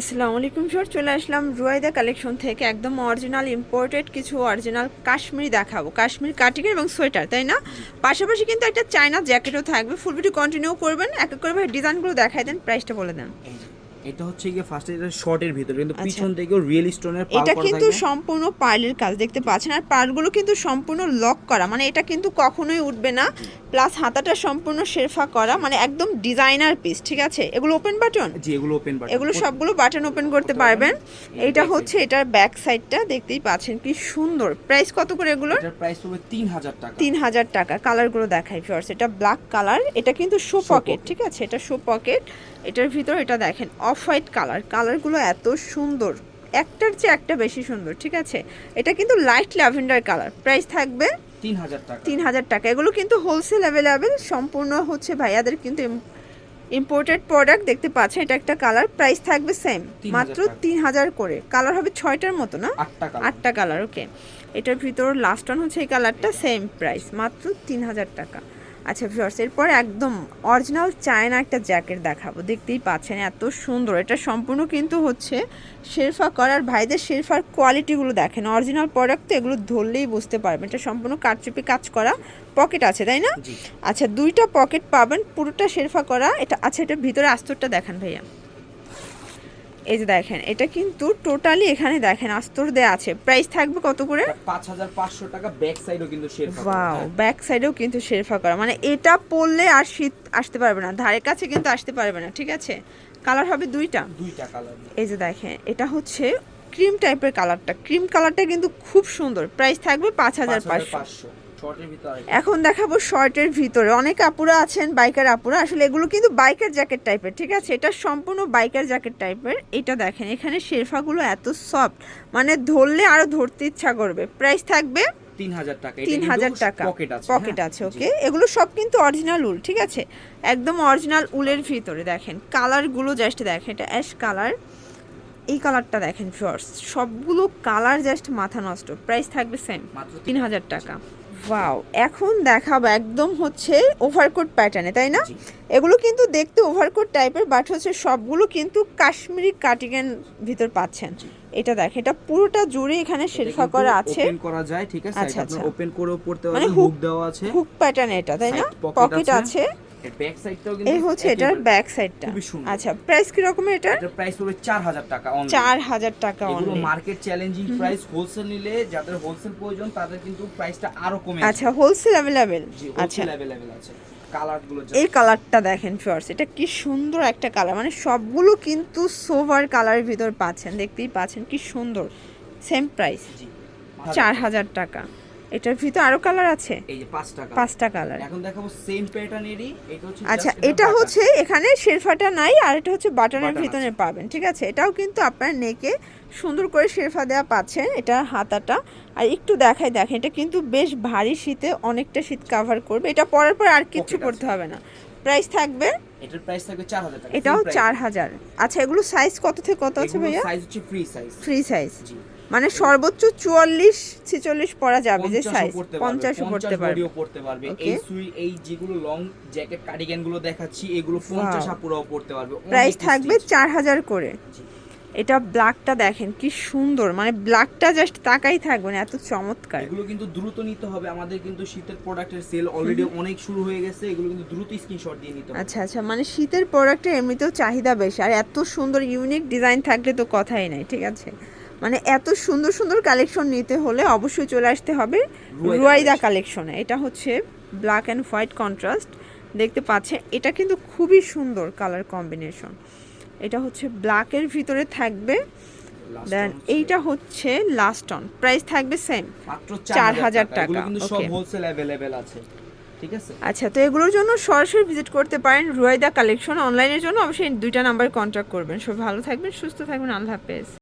আসসালামু আলাইকুম স্যার চলে আসলাম রুয়াইদা কালেকশন থেকে। একদম অরিজিনাল ইম্পোর্টেড কিছু অরিজিনাল কাশ্মীরি দেখাবো। কাশ্মীর কাটিং এবং সোয়েটার, তাই না? পাশাপাশি কিন্তু একটা চায়না জ্যাকেটও থাকবে। ফুল ভিডিও কন্টিনিউ করবেন। এক এক করে ডিজাইনগুলো দেখাই দেন প্রাইসটা বলে দেন। এটা হচ্ছে গিয়ে ফার্স্টে এটা শর্টের ভিতর কিন্তু আচ্ছা। পিছন থেকেও রিয়েল স্টোনের এটা কিন্তু সম্পূর্ণ পার্লের কাজ দেখতে পাচ্ছেন? আর পার্লগুলো কিন্তু সম্পূর্ণ লক করা মানে এটা কিন্তু কখনোই উঠবে না। প্লাস হাতাটা সম্পূর্ণ শেরফা করা মানে একদম ডিজাইনার পিস ঠিক আছে? এগুলো ওপেন বাটন জি এগুলো ওপেন বাটন এগুলো সবগুলো বাটন ওপেন করতে পারবেন। এটা হচ্ছে এটার ব্যাক সাইডটা দেখতেই পাচ্ছেন কি সুন্দর। প্রাইস কত করে এগুলো? এটার প্রাইস পড়বে 3000 টাকা। তিন হাজার টাকা। কালারগুলো দেখাই ফিওর্স এটা ব্ল্যাক কালার এটা কিন্তু শো পকেট ঠিক আছে? এটা শো পকেট এটার ভিতর এটা দেখেন অফ হোয়াইট কালার কালারগুলো এত সুন্দর। একটার চেয়ে একটা বেশি সুন্দর ঠিক আছে? এটা কিন্তু লাইট ল্যাভেন্ডার কালার প্রাইস থাকবে 3000 টাকা। তিন হাজার টাকা। এগুলো কিন্তু হোলসেল অ্যাভেলেবেল সম্পূর্ণ হচ্ছে ভাইয়াদের কিন্তু ইম্পোর্টেড প্রোডাক্ট দেখতে পাচ্ছেন এটা একটা কালার প্রাইস থাকবে সেম মাত্র তিন হাজার করে। কালার হবে ছয়টার মতো না? আটটা কালার ওকে এটার ভিতর লাস্ট ওয়ান হচ্ছে এই কালারটা সেম প্রাইস মাত্র তিন হাজার টাকা। আচ্ছা ভিউয়ার্স এরপর একদম অরিজিনাল চায়না একটা জ্যাকেট দেখাবো। দেখতেই পাচ্ছেন এত সুন্দর। এটা সম্পূর্ণ কিন্তু হচ্ছে শেরফা করার ভাইদের শেরফার কোয়ালিটিগুলো দেখেন। অরিজিনাল প্রোডাক্ট তো এগুলো ধরলেই বুঝতে পারবেন। এটা সম্পূর্ণ কাটচুপি কাজ করা পকেট আছে তাই না? আচ্ছা দুইটা পকেট পাবেন পুরোটা শেরফা করা। এটা আচ্ছা এটা ভিতরে আস্তরটা দেখান ভাইয়া। এই যে দেখেন এটা কিন্তু টোটালি এখানে দেখেন আস্তর দেয়া আছে। প্রাইস থাকবে কত করে? এটা 5500 টাকা ব্যাক সাইডও কিন্তু শের ওয়াও ব্যাক সাইডেও কিন্তু শেরফা করা। মানে এটা পরলে আর শীত আসতে পারবে না ধারে কাছে কিন্তু আসতে পারবে না ঠিক আছে? কালার হবে দুইটা। দুইটা কালার এই যে দেখেন এটা হচ্ছে ক্রিম টাইপের কালারটা ক্রিম কালারটা কিন্তু খুব সুন্দর। প্রাইস থাকবে পাঁচ হাজার পাঁচশো। 5500 শর্টের ভিতর আরেকটা। এখন দেখাবো শর্টের ভিতরে। অনেক আপুরা আছেন বাইকার আপুরা। আসলে এগুলো কিন্তু বাইকার জ্যাকেট টাইপের ঠিক আছে? এটা সম্পূর্ণ বাইকার জ্যাকেট টাইপের এটা দেখেন এখানে শেরফাগুলো এত সফট মানে ধরলে আরও ধরতে ইচ্ছা করবে। প্রাইস থাকবে 3000 টাকা। তিন হাজার টাকা। পকেট আছে পকেট হ্যাঁ? ওকে এগুলো সব কিন্তু অরিজিনাল উল ঠিক আছে? একদম অরিজিনাল উলের ভিতরে দেখেন। কালারগুলো জাস্ট দেখেন এটা অ্যাশ কালার এই কালারটা দেখেন সবগুলো কালার জাস্ট মাথা নষ্ট। প্রাইস থাকবে সেম তিন হাজার টাকা। ওয়াও এখন দেখাবো একদম হচ্ছে ওভারকোট প্যাটার্নে তাই না? এগুলো কিন্তু দেখতে ওভারকোট টাইপের বাট হচ্ছে সবগুলো কিন্তু কাশ্মীরি কাটিংয়ের ভিতর পাচ্ছেন। এটা দেখ এটা পুরোটা জুড়ে এখানে শেরফা করা আছে। ওপেন করা যায় ঠিক আছে? আচ্ছা, আপনার আচ্ছা। ওপেন করেও পড়তে মানে পারবেন হুক দেওয়া আছে। হুক প্যাটার্ন এটা তাই না? পকেট আছে। আছে এর ব্যাক সাইডটাও কিন্তু এই হচ্ছে এটার একেবারে- ব্যাক সাইডটা খুবই সুন্দর। আচ্ছা প্রাইস কি রকমের এটা এটার প্রাইস পড়বে 4000 টাকা অনলি চার হাজার টাকা এগুলো only market challenging price wholesale নিলে যাদের হোলসেল প্রয়োজন তাদের কিন্তু প্রাইসটা আরো কমে আসবে। আচ্ছা হোলসেল অ্যাভেলেবেল জি আচ্ছা হোলসেল अवेलेबल আছে কালার গুলো just- এই কালারটা দেখেন ফার্স্ট এটা কি সুন্দর একটা কালার মানে সবগুলো কিন্তু সোভার কালারের ভিতর পাচ্ছেন দেখতেই পাচ্ছেন কি সুন্দর সেম প্রাইস জি চার হাজার টাকা এটার ভিতর আরও কালার আছে? এই যে 5 টাকা পাঁচটা কালার এখন দেখাবো সেম প্যাটার্নেরই এটা হচ্ছে আচ্ছা এটা হচ্ছে এখানে শেরফাটা নাই আর এটা হচ্ছে বাটনের ভিতরে পাবেন ঠিক আছে? এটাও কিন্তু আপনার নেকে সুন্দর করে শেরফা দেওয়া পাচ্ছেন এটা হাতাটা। আর একটু দেখাই দেখেন এটা কিন্তু বেশ ভারী শীতে অনেকটা শীত কাভার করবে। এটা পরার পর আর কিচ্ছু করতে হবে না। প্রাইস থাকবে এটার প্রাইস থাকবে 4000 টাকা এটাও চার হাজার। আচ্ছা এগুলো সাইজ কত থেকে কত আছে ভাইয়া? সাইজ হচ্ছে ফ্রি সাইজ ফ্রি সাইজ মানে সর্বোচ্চ চুয়াল্লিশ ছেচল্লিশ পরা যাবে যে 50 ও পড়তে পারবে, 50 পড়তে পারবে। এই সুই এই যেগুলো লং জ্যাকেট কার্ডিগানগুলো দেখাচ্ছি এগুলো 50 আপুরাও পড়তে পারবে। প্রাইস থাকবে prestige। চার হাজার করে। জি। এটা ব্ল্যাকটা দেখেন কি সুন্দর। মানে ব্ল্যাকটা জাস্ট তাকাই থাকবে না এত চমৎকার। এগুলো কিন্তু দ্রুত নিতে হবে আমাদের কিন্তু শীতের প্রোডাক্টের সেল অলরেডি অনেক শুরু হয়ে গেছে এগুলো কিন্তু দ্রুত স্ক্রিনশট দিয়ে নিতে হবে। আচ্ছা আচ্ছা মানে শীতের প্রোডাক্টের এমনিতেও চাহিদা বেশি আর এত সুন্দর ইউনিক ডিজাইন থাকলে তো কথাই নাই ঠিক আছে? মানে এত সুন্দর সুন্দর কালেকশন নিতে হলে অবশ্যই চলে আসতে হবে রুয়াইদা রুয়াইদা কালেকশনে এটা হচ্ছে ব্ল্যাক অ্যান্ড হোয়াইট কন্ট্রাস্ট দেখতে পাচ্ছেন এটা কিন্তু খুবই সুন্দর কালার কম্বিনেশন এটা হচ্ছে ব্ল্যাকের ভিতরে থাকবে। দেন এইটা হচ্ছে লাস্ট অন প্রাইস থাকবে সেম চার হাজার টাকা। সব হোলসেল অ্যাভেলেবেল আছে ঠিক আছে? আচ্ছা তো এগুলোর জন্য সরাসরি ভিজিট করতে পারেন রুয়াইদা কালেকশন অনলাইনের জন্য। অবশ্যই দুইটা নাম্বার কন্ট্যাক্ট করবেন। সব ভালো থাকবেন সুস্থ থাকবেন। আল্লাহ হাফেজ।